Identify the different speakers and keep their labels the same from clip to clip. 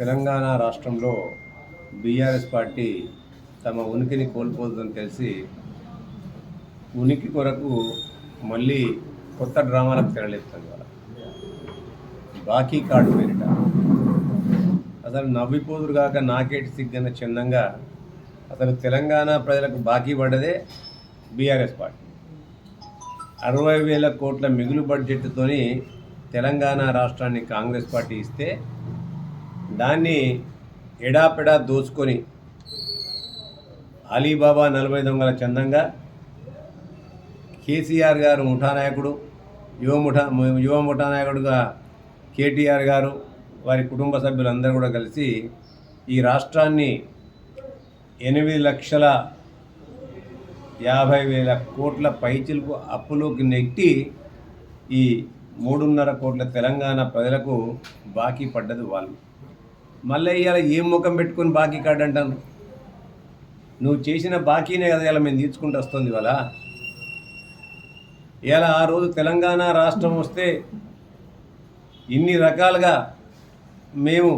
Speaker 1: తెలంగాణ రాష్ట్రంలో BRS party తమ ఉనికిని కోల్పోతుందని తెలిసి ఉనికి కొరకు మళ్ళీ కొత్త డ్రామాలకు తెరలేపుతుంది వాళ్ళ బాకీ కార్డు పేరిట. అసలు నవ్విపోదురు కాక నాకేటి సిగ్గన చిన్నంగా అసలు తెలంగాణ ప్రజలకు బాకీ పడ్డదే బీఆర్ఎస్ పార్టీ. అరవై వేల కోట్ల మిగులు బడ్జెట్తోని తెలంగాణ రాష్ట్రాన్ని కాంగ్రెస్ పార్టీ ఇస్తే దాన్ని ఎడాపెడా దోచుకొని అలీబాబా నలభై దొంగల చందంగా కేసీఆర్ గారు ముఠానాయకుడు యువ ముఠా యువ ముఠానాయకుడుగా కేటీఆర్ గారు వారి కుటుంబ సభ్యులందరూ కూడా కలిసి ఈ రాష్ట్రాన్ని ఎనిమిది లక్షల యాభై వేల కోట్ల పైచిలకు అప్పులోకి నెట్టి ఈ మూడున్నర కోట్ల తెలంగాణ ప్రజలకు బాకీ పడ్డది వాళ్ళు. మళ్ళీ ఇవాళ ఏం ముఖం పెట్టుకొని బాకీ కార్డు అంటాను నువ్వు చేసిన బాకీనే కదా ఇలా మేము తీర్చుకుంటూ వస్తుంది ఇవాళ. ఇలా ఆ రోజు తెలంగాణ రాష్ట్రం వస్తే ఇన్ని రకాలుగా మేము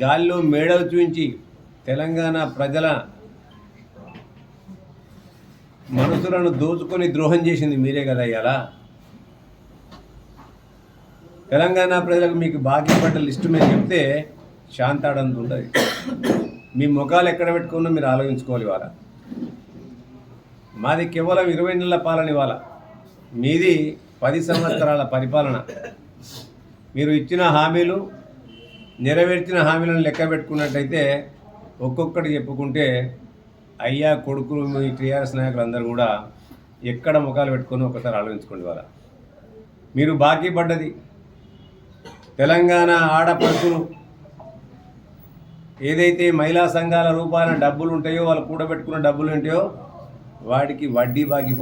Speaker 1: గాల్లో మేడలు చూపించి తెలంగాణ ప్రజల మనసులను దోచుకొని ద్రోహం చేసింది మీరే కదా ఇలా తెలంగాణ ప్రజలకు మీకు బాకీ పడ్డ లిస్టు మీద చెప్తే శాంతాడంత ఉంటుంది మీ ముఖాలు ఎక్కడ పెట్టుకున్నా మీరు ఆలోచించుకోవాలి ఇవాళ. మాది కేవలం ఇరవై నెలల పాలన ఇవాళ. మీది పది సంవత్సరాల పరిపాలన. మీరు ఇచ్చిన హామీలు నెరవేర్చిన హామీలను లెక్క పెట్టుకున్నట్టయితే ఒక్కొక్కటి చెప్పుకుంటే అయ్యా కొడుకులు మీ టీఆర్ఎస్ నాయకులు అందరూ కూడా ఎక్కడ ముఖాలు పెట్టుకొని ఒకసారి ఆలోచించుకోండి వాళ్ళ మీరు బాకీ పడ్డది. తెలంగాణ ఆడపడుచులు ఏదైతే మహిళా సంఘాల రూపాయల డబ్బులు ఉంటాయో వాళ్ళు కూడబెట్టుకున్న డబ్బులు ఉంటాయో వాటికి వడ్డీ బాకీ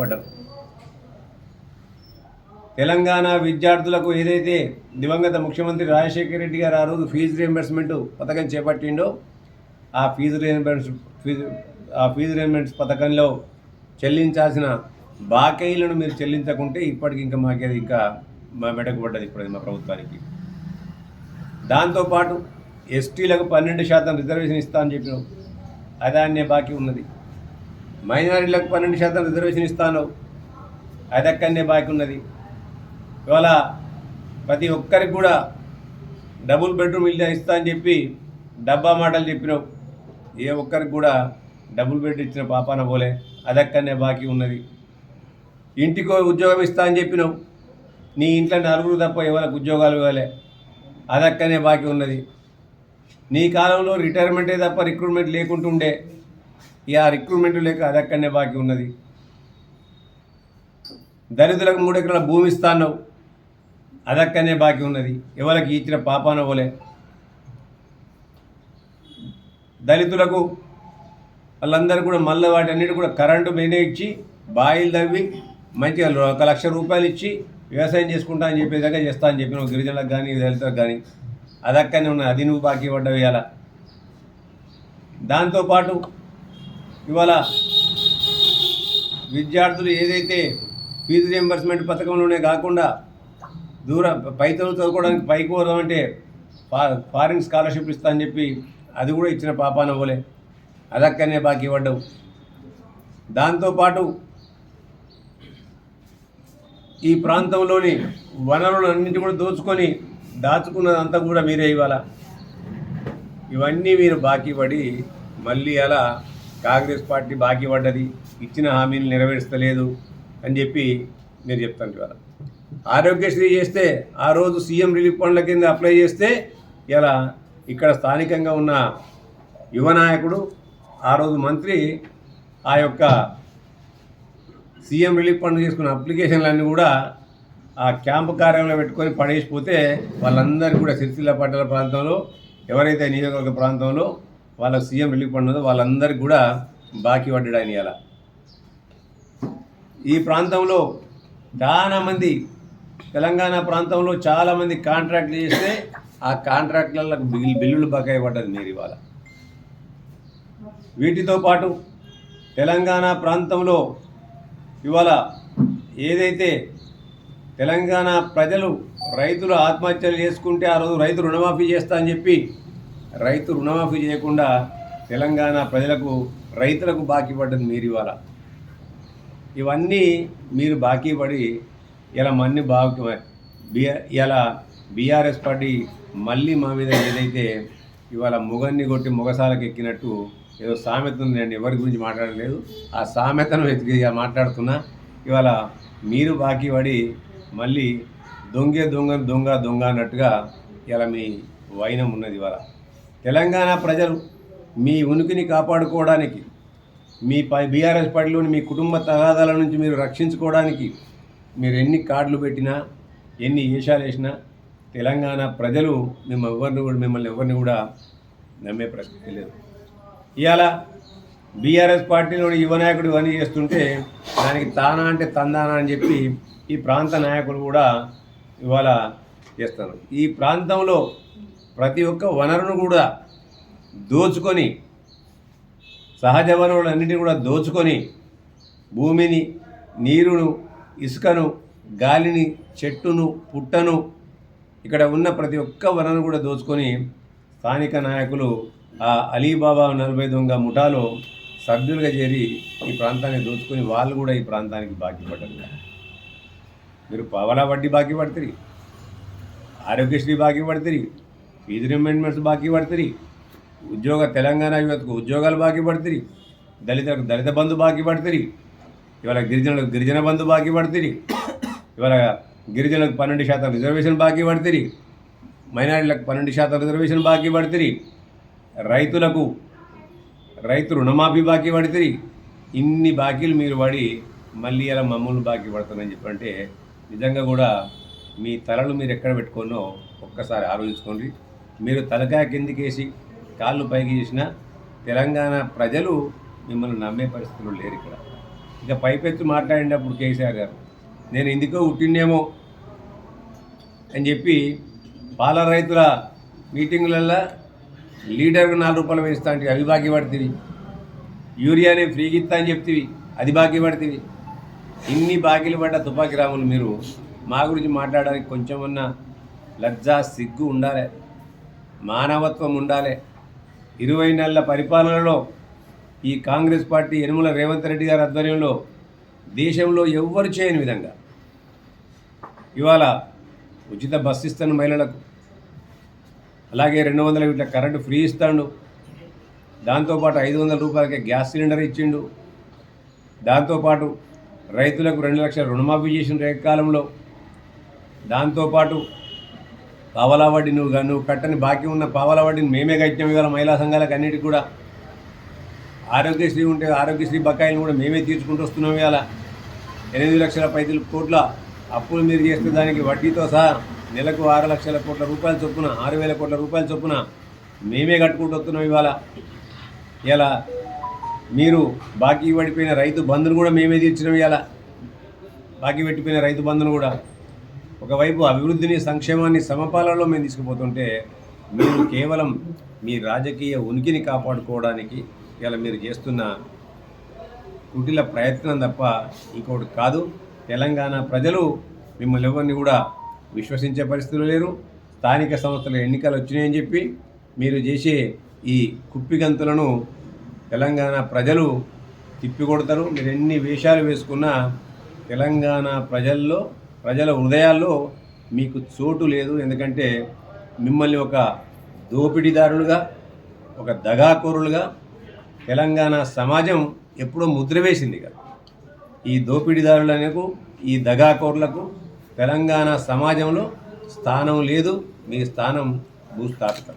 Speaker 1: తెలంగాణ విద్యార్థులకు ఏదైతే దివంగత ముఖ్యమంత్రి రాజశేఖర రెడ్డి గారు ఆ రోజు ఫీజు రియంబర్స్మెంట్ పథకం చేపట్టిండో ఆ ఫీజు రియంబర్స్ ఫీజు ఆ ఫీజు రియంబర్స్ పథకంలో చెల్లించాల్సిన బాకీలను మీరు చెల్లించకుంటే ఇప్పటికి ఇంకా మాకేది ఇంకా మా మెడకు పడ్డది ఇప్పుడు మా ప్రభుత్వానికి. దాంతోపాటు ఎస్టీలకు పన్నెండు శాతం రిజర్వేషన్ ఇస్తా అని చెప్పినావు. అదాన్నే బాకీ ఉన్నది. మైనారిటీలకు పన్నెండు శాతం రిజర్వేషన్ ఇస్తాను. అదక్కడనే బాకీ ఉన్నది. ఇవాళ ప్రతి ఒక్కరికి కూడా డబుల్ బెడ్రూమ్ ఇల్లు ఇస్తా అని చెప్పి డబ్బా మాటలు చెప్పినావు. ఏ ఒక్కరికి కూడా డబుల్ బెడ్ ఇచ్చిన పాపాన పోలే. అదక్కడనే బాకీ ఉన్నది. ఇంటికో ఉద్యోగం ఇస్తా అని చెప్పినావు. నీ ఇంట్లో నలుగురు తప్ప ఎవరికి ఉద్యోగాలు ఇవ్వలే. అదక్కనే బాకీ ఉన్నది. నీ కాలంలో రిటైర్మెంటే తప్ప రిక్రూట్మెంట్ లేకుంటుండే. ఇక ఆ రిక్రూట్మెంట్ లేక అదక్కడనే బాకీ ఉన్నది. దళితులకు మూడు ఎకరాల భూమి ఇస్తాను అదక్కనే బాకీ ఉన్నది. ఎవరికి ఇచ్చిన పాపాన పోలే దళితులకు వాళ్ళందరూ కూడా మళ్ళీ వాటన్నిటి కూడా కరెంటు మెయిన్ ఇచ్చి బాయిలు తవ్వి మంచిగా ఒక లక్ష రూపాయలు ఇచ్చి వ్యవసాయం చేసుకుంటా అని చెప్పేదాకా చేస్తా అని చెప్పిన గిరిజనులకు కానీ దళితులకు కానీ అదక్కనే ఉన్నది. అది నువ్వు బాకీ పడ్డవి ఇవాళ దాంతోపాటు ఇవాళ విద్యార్థులు ఏదైతే ఫీజు రియంబర్స్మెంట్ పథకంలోనే కాకుండా దూర పై చదువుకోవడానికి పైకి పోదామంటే ఫా ఫారిన్ స్కాలర్షిప్ ఇస్తా అని చెప్పి అది కూడా ఇచ్చిన పాపాన పోలే అదక్కనే బాకీ పడ్డవు. దాంతోపాటు ఈ ప్రాంతంలోని వనరులన్నింటి కూడా దోచుకొని దాచుకున్నదంతా కూడా మీరే ఇవ్వాలా? ఇవన్నీ మీరు బాకీ పడి మళ్ళీ అలా కాంగ్రెస్ పార్టీ బాకీ పడ్డది ఇచ్చిన హామీలు నెరవేర్చలేదు అని చెప్పి మీరు చెప్తాను ఇవాళ. ఆరోగ్యశ్రీ చేస్తే ఆ రోజు సీఎం రిలీఫ్ ఫండ్ల కింద అప్లై చేస్తే ఇలా ఇక్కడ స్థానికంగా ఉన్న యువ నాయకుడు ఆ రోజు మంత్రి ఆ యొక్క సీఎం రిలీఫ్ ఫండ్ చేసుకున్న అప్లికేషన్లన్నీ కూడా ఆ క్యాంపు కార్యాలయంలో పెట్టుకొని పడేసిపోతే వాళ్ళందరికీ కూడా సిరిసిల్ల పట్టణ ప్రాంతంలో ఎవరైతే నియోజకవర్గ ప్రాంతంలో వాళ్ళ సీఎం రిలీఫ్ ఫండ్ ఉందో వాళ్ళందరికీ కూడా బాకీ పడ్డాడు ఇలా ఈ ప్రాంతంలో చాలామంది తెలంగాణ ప్రాంతంలో చాలామంది కాంట్రాక్ట్లు చేస్తే ఆ కాంట్రాక్ట్లకు బిల్లు బిల్లులు బకాయి పడ్డది మీరు ఇవాళ. వీటితో పాటు తెలంగాణ ప్రాంతంలో ఇవాళ ఏదైతే తెలంగాణ ప్రజలు రైతులు ఆత్మహత్యలు చేసుకుంటే ఆ రోజు రైతు రుణమాఫీ చేస్తా అని చెప్పి రైతు రుణమాఫీ చేయకుండా తెలంగాణ ప్రజలకు రైతులకు బాకీ పడ్డది మీరు ఇవాళ. ఇవన్నీ మీరు బాకీ పడి ఇలా మన్ని బాగు బిఆర్ ఇలా బీఆర్ఎస్ పార్టీ మళ్ళీ మా మీద ఏదైతే ఇవాళ మొగన్ని కొట్టి మొగసాలకు ఎక్కినట్టు ఏదో సామెతను నేను ఎవరి గురించి మాట్లాడలేదు. ఆ సామెతను వెతికి ఇక మాట్లాడుతున్నా. ఇవాళ మీరు బాకీ పడి మళ్ళీ దొంగే దొంగ దొంగ దొంగ అన్నట్టుగా ఇలా మీ వైనం ఉన్నది ఇవాళ. తెలంగాణ ప్రజలు మీ ఉనికిని కాపాడుకోవడానికి మీ పై బీఆర్ఎస్ పార్టీలోని మీ కుటుంబ తగాదాల నుంచి మీరు రక్షించుకోవడానికి మీరు ఎన్ని కార్డులు పెట్టినా ఎన్ని వేషాలు వేసినా తెలంగాణ ప్రజలు మిమ్మల్ని ఎవరిని కూడా మిమ్మల్ని ఎవరిని కూడా నమ్మే ప్రశ్న లేదు. ఇవాళ బీఆర్ఎస్ పార్టీలోని యువ నాయకుడు ఇవన్నీ చేస్తుంటే దానికి తానా అంటే తందానా అని చెప్పి ఈ ప్రాంత నాయకులు కూడా ఇవాళ చేస్తారు. ఈ ప్రాంతంలో ప్రతి ఒక్క వనరును కూడా దోచుకొని సహజ వనరులన్నింటినీ కూడా దోచుకొని భూమిని నీరును ఇసుకను గాలిని చెట్టును పుట్టను ఇక్కడ ఉన్న ప్రతి ఒక్క వనరును కూడా దోచుకొని స్థానిక నాయకులు ఆ అలీబాబా నలభై దొంగ ముఠాలో సభ్యులుగా చేరి ఈ ప్రాంతాన్ని దోచుకొని వాళ్ళు కూడా ఈ ప్రాంతానికి బాకీ పడ్డారు. మీరు పావలా వడ్డీ బాకీ పడుతుంది ఆరోగ్యశ్రీ బాకీ పడుతుంది ఫీజు రిమెంట్మెంట్స్ బాకీ పడుతుంది ఉద్యోగ తెలంగాణ యువతకు ఉద్యోగాలు బాకీ పడుతుంది దళితులకు దళిత బంధు బాకీ పడుతుంది ఇవాళ గిరిజనులకు గిరిజన బంధు బాకీ పడుతుంది ఇవాళ గిరిజనులకు పన్నెండు శాతం రిజర్వేషన్ బాకీ పడుతుంది మైనారిటీలకు పన్నెండు శాతం రిజర్వేషన్ బాకీ పడుతుంది రైతులకు రైతు రుణమాఫీ బాకీ పడుతుంది ఇన్ని బాకీలు మీరు పడి మళ్ళీ అలా మమ్మల్ని బాకీ పడుతుందని చెప్పంటే నిజంగా కూడా మీ తలలు మీరు ఎక్కడ పెట్టుకోనో ఒక్కసారి ఆలోచించుకోండి. మీరు తలకాయ కిందికేసి కాళ్ళు పైకి చేసిన తెలంగాణ ప్రజలు మిమ్మల్ని నమ్మే పరిస్థితులు లేరు ఇక్కడ. ఇక పైపెత్తు మాట్లాడినప్పుడు కేసీఆర్ గారు నేను ఎందుకో పుట్టిండేమో అని చెప్పి పాల రైతుల మీటింగులల్లో లీటర్కు నాలుగు రూపాయలు వేస్తా అంటే అవి బాకీ పడుతుంది యూరియాని ఫ్రీగా ఇస్తా అని చెప్తివి అది బాకీ పడుతుంది ఇన్ని బాకీలు పడ్డ తుపాకీ రాములు మీరు మా గురించి మాట్లాడడానికి కొంచెమన్నా లజ్జా సిగ్గు ఉండాలి మానవత్వం ఉండాలి. ఇరవై నెలల పరిపాలనలో ఈ కాంగ్రెస్ పార్టీ యనుమల రేవంత్ రెడ్డి గారి ఆధ్వర్యంలో దేశంలో ఎవ్వరు చేయని విధంగా ఇవాళ ఉచిత బస్సు ఇస్తాను మహిళలకు. అలాగే రెండు వందల యూనిట్ల కరెంటు ఫ్రీ ఇస్తాడు. దాంతోపాటు ఐదు వందల రూపాయలకి గ్యాస్ సిలిండర్ ఇచ్చిండు. దాంతోపాటు రైతులకు రెండు లక్షల రుణమాఫీ చేసిన రేపు కాలంలో దాంతోపాటు పావలా వడ్డీ నువ్వు నువ్వు కట్టని బాకీ ఉన్న పావలా వడ్డీని మేమే కట్టినాం ఇవాళ మహిళా సంఘాలకు అన్నిటికీ కూడా. ఆరోగ్యశ్రీ ఉంటే ఆరోగ్యశ్రీ బకాయిలు కూడా మేమే తీర్చుకుంటూ వస్తున్నాం ఇవాళ. ఎనిమిది లక్షల పైసలు కోట్ల అప్పులు మీరు చేస్తే దానికి వడ్డీతో సహా నెలకు ఆరు లక్షల కోట్ల రూపాయల చొప్పున ఆరు వేల కోట్ల రూపాయల చొప్పున మేమే కట్టుకుంటూ వస్తున్నాం ఇవాళ. ఇలా మీరు బాకీ పడిపోయిన రైతు బంధును కూడా మేమే తీర్చినాం ఇవాళ బాకీ పెట్టిపోయిన రైతు బంధును కూడా. ఒకవైపు అభివృద్ధిని సంక్షేమాన్ని సమపాలలో మేము తీసుకుపోతుంటే మీరు కేవలం మీ రాజకీయ ఉనికిని కాపాడుకోవడానికి ఇలా మీరు చేస్తున్న కుటిల ప్రయత్నం తప్ప ఇంకోటి కాదు. తెలంగాణ ప్రజలు మిమ్మల్ని ఎవరిని కూడా విశ్వసించే పరిస్థితులు లేరు. స్థానిక సంస్థల ఎన్నికలు వచ్చినాయని చెప్పి మీరు చేసే ఈ కుప్పిగంతులను తెలంగాణ ప్రజలు తిప్పికొడతారు. మీరు ఎన్ని వేషాలు వేసుకున్నా తెలంగాణ ప్రజల్లో ప్రజల హృదయాల్లో మీకు చోటు లేదు. ఎందుకంటే మిమ్మల్ని ఒక దోపిడీదారులుగా ఒక దగాకోరులుగా తెలంగాణ సమాజం ఎప్పుడో ముద్ర వేసింది కదా. ఈ దోపిడీదారులకు ఈ దగాకోరులకు తెలంగాణ సమాజంలో స్థానం లేదు. మీ స్థానం భూస్థాపితం.